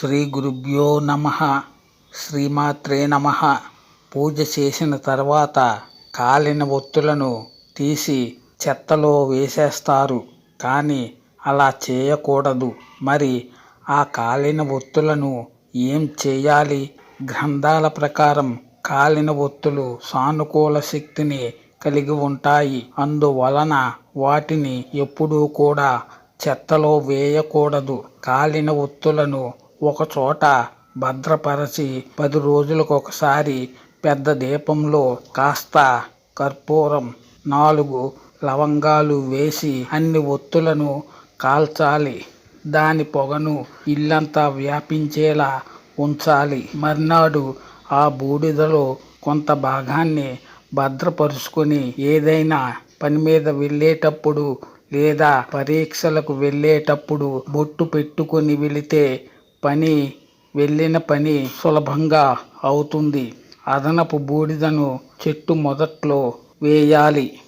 శ్రీ గురుభ్యో నమ. శ్రీమాత్రే నమ. పూజ చేసిన తర్వాత కాలిన ఒత్తులను తీసి చెత్తలో వేసేస్తారు. కానీ అలా చేయకూడదు. మరి ఆ కాలిన ఒత్తులను ఏం చేయాలి? గ్రంథాల ప్రకారం కాలిన ఒత్తులు సానుకూల శక్తిని కలిగి ఉంటాయి. అందువలన వాటిని ఎప్పుడూ కూడా చెత్తలో వేయకూడదు. కాలిన ఒత్తులను ఒకచోట భద్రపరచి పది రోజులకు ఒకసారి పెద్ద దీపంలో కాస్త కర్పూరం నాలుగు లవంగాలు వేసి అన్ని ఒత్తులను కాల్చాలి. దాని పొగను ఇల్లంతా వ్యాపించేలా ఉంచాలి. మర్నాడు ఆ బూడిదలో కొంత భాగాన్ని భద్రపరుచుకొని ఏదైనా పని మీద వెళ్ళేటప్పుడు లేదా పరీక్షలకు వెళ్ళేటప్పుడు బొట్టు పెట్టుకొని వెళితే పని వెళ్ళిన పని సులభంగా అవుతుంది. అదనపు బూడిదను చెట్టు మొదట్లో వేయాలి.